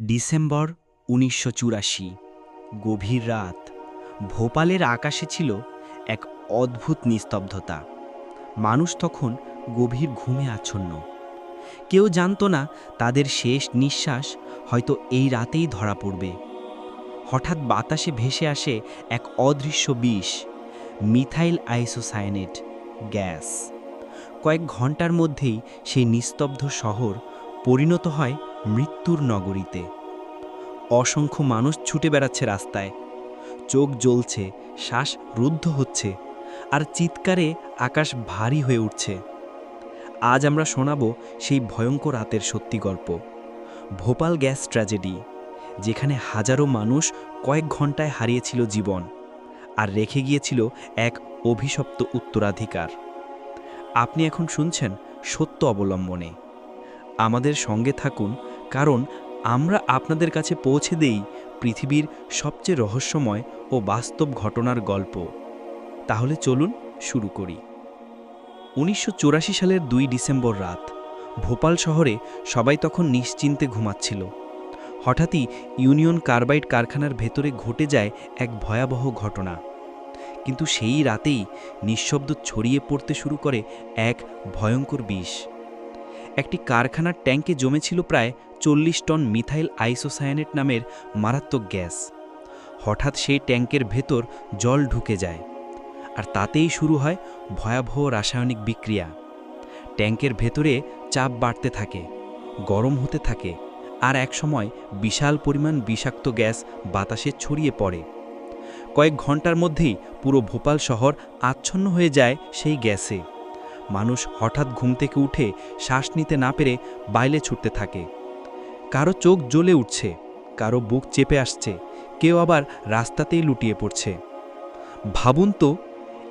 December উনিশশো চুরাশি, গভীর রাত। ভোপালের আকাশে ছিল এক অদ্ভুত নিস্তব্ধতা। মানুষ তখন গভীর ঘুমে আচ্ছন্ন। কেউ জানতো না তাদের শেষ নিঃশ্বাস হয়তো এই রাতেই ধরা পড়বে। হঠাৎ বাতাসে ভেসে আসে এক অদৃশ্য বিষ, মিথাইল আইসোসায়ানেট গ্যাস। কয়েক ঘণ্টার মধ্যেই সেই নিস্তব্ধ শহর পরিণত হয় মৃত্যুর নগরীতে। অসংখ্য মানুষ ছুটে বেড়াচ্ছে রাস্তায়। চোখ জ্বলছে, শ্বাস রুদ্ধ হচ্ছে, আর চিৎকারে আকাশ ভারী হয়ে উঠছে। আজ আমরা শোনাব সেই ভয়ঙ্কর রাতের সত্যি গল্প। ভোপাল গ্যাস ট্র্যাজেডি, যেখানে হাজারো মানুষ কয়েক ঘন্টায় হারিয়েছিল জীবন আর রেখে গিয়েছিল এক অভিশপ্ত উত্তরাধিকার। আপনি এখন শুনছেন সত্য অবলম্বনে। আমাদের সঙ্গে থাকুন কারণ আমরা আপনাদের কাছে পৌঁছে দেই পৃথিবীর সবচেয়ে রহস্যময় ও বাস্তব ঘটনার গল্প। তাহলে চলুন শুরু করি। উনিশশো সালের দুই ডিসেম্বর রাত, ভোপাল শহরে সবাই তখন নিশ্চিন্তে ঘুমাচ্ছিল। হঠাৎই ইউনিয়ন কার্বাইড কারখানার ভেতরে ঘটে যায় এক ভয়াবহ ঘটনা। কিন্তু সেই রাতেই নিঃশব্দ ছড়িয়ে পড়তে শুরু করে এক ভয়ঙ্কর বিষ। একটি কারখানার ট্যাঙ্কে জমেছিল প্রায় চল্লিশ টন মিথাইল আইসোসায়ানেট নামের মারাত্মক গ্যাস। হঠাৎ সেই ট্যাঙ্কের ভেতর জল ঢুকে যায়, আর তাতেই শুরু হয় ভয়াবহ রাসায়নিক বিক্রিয়া। ট্যাঙ্কের ভেতরে চাপ বাড়তে থাকে, গরম হতে থাকে, আর একসময় বিশাল পরিমাণ বিষাক্ত গ্যাস বাতাসে ছড়িয়ে পড়ে। কয়েক ঘণ্টার মধ্যেই পুরো ভোপাল শহর আচ্ছন্ন হয়ে যায় সেই গ্যাসে। মানুষ হঠাৎ ঘুম থেকে উঠে শ্বাস নিতে না পেরে বাইলে ছুটতে থাকে। কারও চোখ জ্বলে উঠছে, কারও বুক চেপে আসছে, কেউ আবার রাস্তাতেই লুটিয়ে পড়ছে। ভাবুন তো,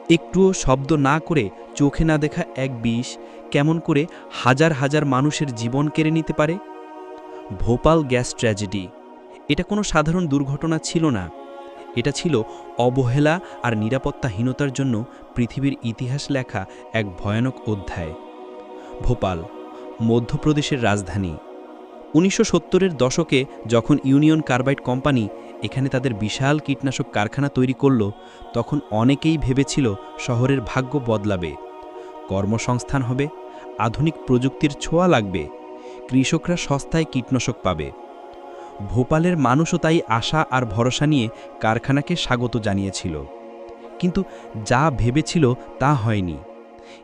একটুও শব্দ না করে চোখে না দেখা এক বিষ কেমন করে হাজার হাজার মানুষের জীবন কেড়ে নিতে পারে? Bhopal gas tragedy. এটা কোনো সাধারণ দুর্ঘটনা ছিল না। এটা ছিল অবহেলা আর নিরাপত্তাহীনতার জন্য পৃথিবীর ইতিহাস লেখা এক ভয়ানক অধ্যায়। ভোপাল, মধ্যপ্রদেশের রাজধানী। উনিশশো সত্তরের দশকে যখন ইউনিয়ন কার্বাইড কোম্পানি এখানে তাদের বিশাল কীটনাশক কারখানা তৈরি করল, তখন অনেকেই ভেবেছিল শহরের ভাগ্য বদলাবে। কর্মসংস্থান হবে, আধুনিক প্রযুক্তির ছোঁয়া লাগবে, কৃষকরা সস্তায় কীটনাশক পাবে। ভোপালের মানুষও তাই আশা আর ভরসা নিয়ে কারখানাকে স্বাগত জানিয়েছিল। কিন্তু যা ভেবেছিল তা হয়নি।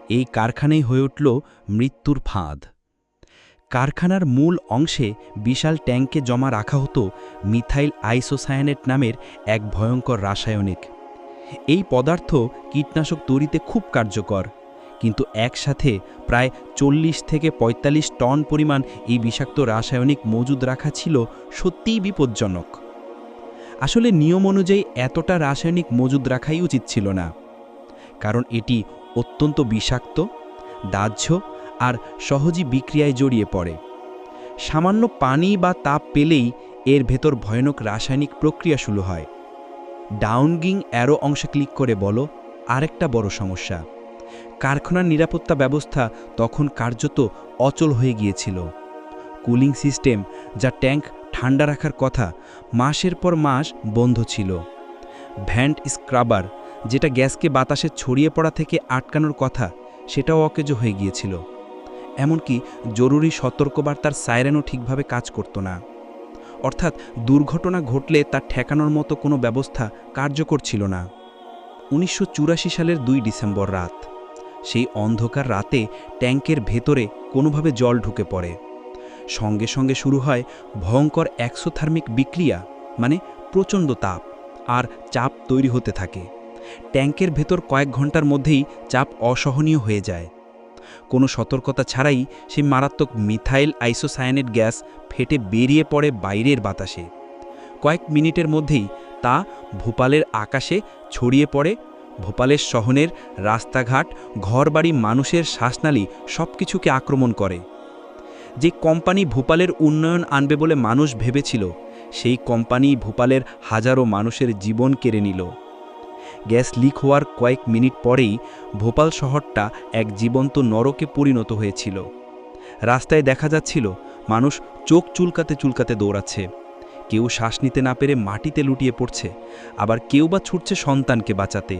এই কারখানাই হয়ে উঠল মৃত্যুর ফাঁদ। কারখানার মূল অংশে বিশাল ট্যাঙ্কে জমা রাখা হতো মিথাইল আইসোসায়ানেট নামের এক ভয়ঙ্কর রাসায়নিক। এই পদার্থ কীটনাশক তৈরিতে খুব কার্যকর। কিন্তু একসাথে প্রায় চল্লিশ থেকে ৪৫ টন পরিমাণ এই বিষাক্ত রাসায়নিক মজুদ রাখা ছিল সত্যিই বিপজ্জনক। আসলে নিয়ম অনুযায়ী এতটা রাসায়নিক মজুদ রাখাই উচিত ছিল না। কারণ এটি অত্যন্ত বিষাক্ত, দাহ্য আর সহজই বিক্রিয়ায় জড়িয়ে পড়ে। সামান্য পানি বা তাপ পেলেই এর ভেতর ভয়ানক রাসায়নিক প্রক্রিয়া শুরু হয়। ডাউনগিং অ্যারো অংশে ক্লিক করে বলো, আরেকটা বড় সমস্যা। কারখানার নিরাপত্তা ব্যবস্থা তখন কার্যত অচল হয়ে গিয়েছিল। কুলিং সিস্টেম যা ট্যাঙ্ক ঠান্ডা রাখার কথা মাসের পর মাস বন্ধ ছিল। ভ্যান্ট স্ক্রাবার, যেটা গ্যাসকে বাতাসে ছড়িয়ে পড়া থেকে আটকানোর কথা, সেটাও অকেজো হয়ে গিয়েছিল। এমনকি জরুরি সতর্কবার্তার সাইরেনও ঠিকভাবে কাজ করত না। অর্থাৎ দুর্ঘটনা ঘটলে তা ঠেকানোর মতো কোনো ব্যবস্থা কার্যকর ছিল না। উনিশশো চুরাশি সালের দুই ডিসেম্বর রাত। সেই অন্ধকার রাতে ট্যাঙ্কের ভেতরে কোনোভাবে জল ঢুকে পড়ে। সঙ্গে সঙ্গে শুরু হয় ভয়ঙ্কর অ্যাক্সোথার্মিক বিক্রিয়া মানে প্রচণ্ড তাপ, আর চাপ তৈরি হতে থাকে। ট্যাঙ্কের ভেতর কয়েক ঘণ্টার মধ্যেই চাপ অসহনীয় হয়ে যায়। কোনো সতর্কতা ছাড়াই সেই মারাত্মক মিথাইল আইসোসায়ানেট গ্যাস ফেটে বেরিয়ে পড়ে বাইরের বাতাসে। কয়েক মিনিটের মধ্যেই তা ভোপালের আকাশে ছড়িয়ে পড়ে ভোপালের শহরের রাস্তাঘাট, ঘরবাড়ি, মানুষের শ্বাসনালী সব কিছুকে আক্রমণ করে। যে কোম্পানি ভোপালের উন্নয়ন আনবে বলে মানুষ ভেবেছিল, সেই কোম্পানি ভোপালের হাজারো মানুষের জীবন কেড়ে নিল। গ্যাস লিক হওয়ার কয়েক মিনিট পরেই ভোপাল শহরটা এক জীবন্ত নরকে পরিণত হয়েছিল। রাস্তায় দেখা যাচ্ছিল, মানুষ চোখ চুলকাতে চুলকাতে দৌড়াচ্ছে। কেউ শ্বাস নিতে না পেরে মাটিতে লুটিয়ে পড়ছে, আবার কেউ বা ছুটছে সন্তানকে বাঁচাতে।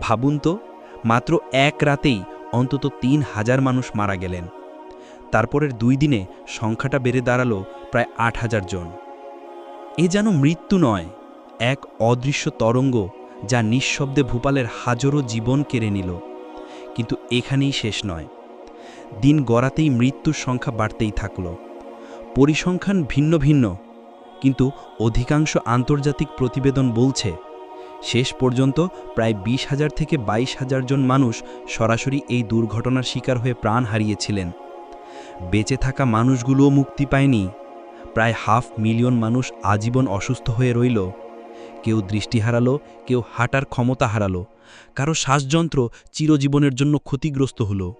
ভাবুন তো, মাত্র এক রাতেই অন্তত তিন হাজার মানুষ মারা গেলেন। তারপরের দুই দিনে সংখ্যাটা বেড়ে দাঁড়াল প্রায় আট হাজার জন। এ যেন মৃত্যু নয়, এক অদৃশ্য তরঙ্গ যা নিঃশব্দে ভূপালের হাজারো জীবন কেড়ে নিল। কিন্তু এখানেই শেষ নয়। দিন গড়াতেই মৃত্যুর সংখ্যা বাড়তেই থাকল। পরিসংখ্যান ভিন্ন ভিন্ন, কিন্তু অধিকাংশ আন্তর্জাতিক প্রতিবেদন বলছে শেষ পর্যন্ত প্রায় বিশ হাজার থেকে বাইশ হাজার জন মানুষ সরাসরি এই দুর্ঘটনার শিকার হয়ে প্রাণ হারিয়েছিলেন। বেঁচে থাকা মানুষগুলোও মুক্তি পায়নি। প্রায় হাফ মিলিয়ন মানুষ আজীবন অসুস্থ হয়ে রইল। কেউ দৃষ্টি হারালো, কেউ হাঁটার ক্ষমতা হারালো। কারও শ্বাসযন্ত্র চিরজীবনের জন্য ক্ষতিগ্রস্ত হলো।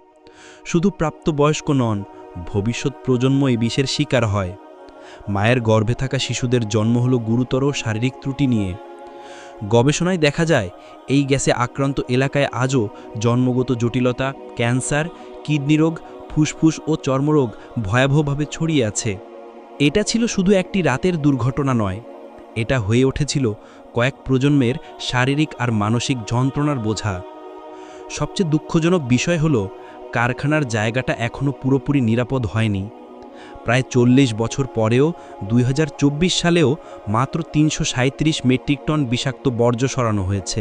শুধু প্রাপ্তবয়স্ক নন, ভবিষ্যৎ প্রজন্ম এই বিষের শিকার হয়। মায়ের গর্ভে থাকা শিশুদের জন্ম হলো গুরুতর শারীরিক ত্রুটি নিয়ে। গবেষণায় দেখা যায়, এই গ্যাসে আক্রান্ত এলাকায় আজও জন্মগত জটিলতা, ক্যান্সার, কিডনি রোগ, ফুসফুস ও চর্মরোগ ভয়াবহভাবে ছড়িয়ে আছে। এটা ছিল শুধু একটি রাতের দুর্ঘটনা নয়, এটা হয়ে উঠেছিল কয়েক প্রজন্মের শারীরিক আর মানসিক যন্ত্রণার বোঝা। সবচেয়ে দুঃখজনক বিষয় হল, কারখানার জায়গাটা এখনও পুরোপুরি নিরাপদ হয়নি। প্রায় চল্লিশ বছর পরেও দুই হাজার চব্বিশ সালেও মাত্র তিনশো সাঁইত্রিশ মেট্রিক টন বিষাক্ত বর্জ্য সরানো হয়েছে।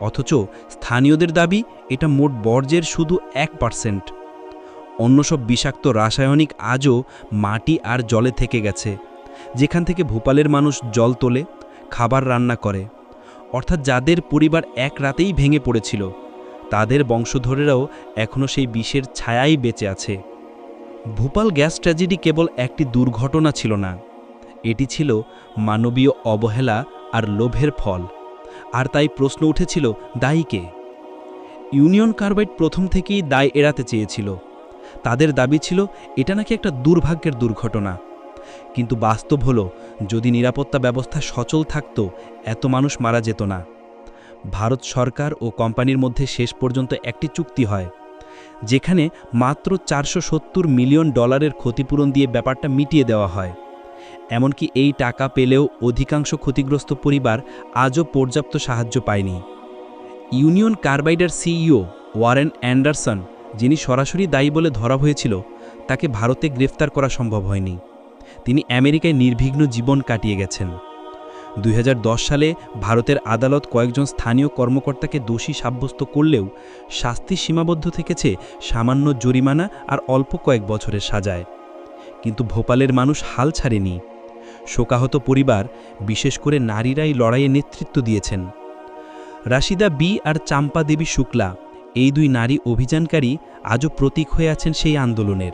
অথচ স্থানীয়দের দাবি, এটা মোট বর্জ্যের শুধু এক পার্সেন্ট অন্য সব বিষাক্ত রাসায়নিক আজও মাটি আর জলে থেকে গেছে, যেখান থেকে ভূপালের মানুষ জল তোলে, খাবার রান্না করে। অর্থাৎ যাদের পরিবার এক রাতেই ভেঙে পড়েছিল, তাদের বংশধরেরাও এখনও সেই বিষের ছায়াই বেঁচে আছে। ভূপাল গ্যাস ট্র্যাজেডি কেবল একটি দুর্ঘটনা ছিল না। এটি ছিল মানবীয় অবহেলা আর লোভের ফল। আর তাই প্রশ্ন উঠেছিল দায়ীকে ইউনিয়ন কার্বাইড প্রথম থেকেই দায় এড়াতে চেয়েছিল। তাদের দাবি ছিল, এটা নাকি একটা দুর্ভাগ্যের দুর্ঘটনা। কিন্তু বাস্তব হলো, যদি নিরাপত্তা ব্যবস্থা সচল থাকত, এত মানুষ মারা যেত না। ভারত সরকার ও কোম্পানির মধ্যে শেষ পর্যন্ত একটি চুক্তি হয়। যেখানে মাত্র চারশো সত্তর মিলিয়ন ডলারের ক্ষতিপূরণ দিয়ে ব্যাপারটা মিটিয়ে দেওয়া হয়। এমনকি এই টাকা পেলেও অধিকাংশ ক্ষতিগ্রস্ত পরিবার আজও পর্যাপ্ত সাহায্য পায়নি। ইউনিয়ন কার্বাইডার সিইও ওয়ারেন অ্যান্ডারসন, যিনি সরাসরি দায়ী বলে ধরা হয়েছিল, তাকে ভারতে গ্রেফতার করা সম্ভব হয়নি। তিনি আমেরিকায় নির্বিঘ্ন জীবন কাটিয়ে গেছেন। দুই হাজার দশ সালে ভারতের আদালত কয়েকজন স্থানীয় কর্মকর্তাকে দোষী সাব্যস্ত করলেও শাস্তি সীমাবদ্ধ থেকেছে সামান্য জরিমানা আর অল্প কয়েক বছরের সাজায়। কিন্তু ভোপালের মানুষ হাল ছাড়েনি। শোকাহত পরিবার, বিশেষ করে নারীরাই লড়াইয়ে নেতৃত্ব দিয়েছেন। রাশিদা বি আর চাম্পা দেবী শুক্লা, এই দুই নারী অভিযানকারী আজও প্রতীক হয়ে আছেন সেই আন্দোলনের।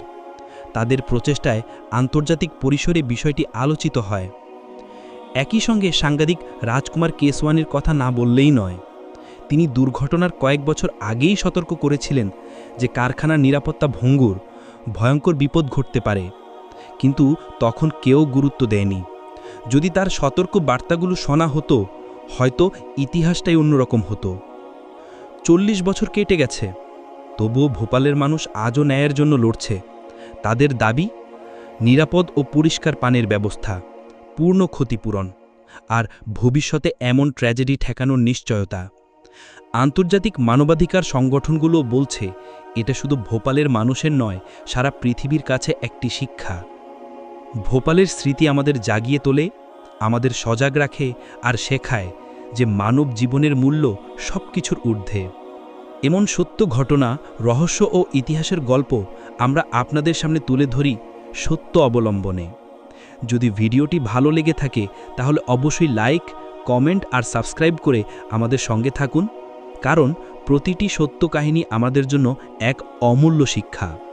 তাদের প্রচেষ্টায় আন্তর্জাতিক পরিসরে বিষয়টি আলোচিত হয়। একই সঙ্গে সাংবাদিক রাজকুমার কেসওয়ানের কথা না বললেই নয়। তিনি দুর্ঘটনার কয়েক বছর আগেই সতর্ক করেছিলেন যে কারখানার নিরাপত্তা ভঙ্গুর, ভয়ঙ্কর বিপদ ঘটতে পারে। কিন্তু তখন কেউ গুরুত্ব দেয়নি। যদি তার সতর্ক বার্তাগুলো শোনা হতো, হয়তো ইতিহাসটাই অন্যরকম হতো। চল্লিশ বছর কেটে গেছে। তবুও ভোপালের মানুষ আজও ন্যায়ের জন্য লড়ছে। তাদের দাবি, নিরাপদ ও পরিষ্কার পানের ব্যবস্থা। পূর্ণ ক্ষতিপূরণ, আর ভবিষ্যতে এমন ট্র্যাজেডি ঠেকানোর নিশ্চয়তা। আন্তর্জাতিক মানবাধিকার সংগঠনগুলো বলছে, এটা শুধু ভোপালের মানুষের নয়, সারা পৃথিবীর কাছে একটি শিক্ষা। ভোপালের স্মৃতি আমাদের জাগিয়ে তোলে, আমাদের সজাগ রাখে আর শেখায় যে মানব জীবনের মূল্য সব কিছুর ঊর্ধ্বে। এমন সত্য ঘটনা, রহস্য ও ইতিহাসের গল্প আমরা আপনাদের সামনে তুলে ধরি সত্য অবলম্বনে। যদি ভিডিওটি ভালো লেগে থাকে, তাহলে অবশ্যই লাইক কমেন্ট আর সাবস্ক্রাইব করে আমাদের সঙ্গে থাকুন। কারণ প্রতিটি সত্য কাহিনী আমাদের জন্য এক অমূল্য শিক্ষা।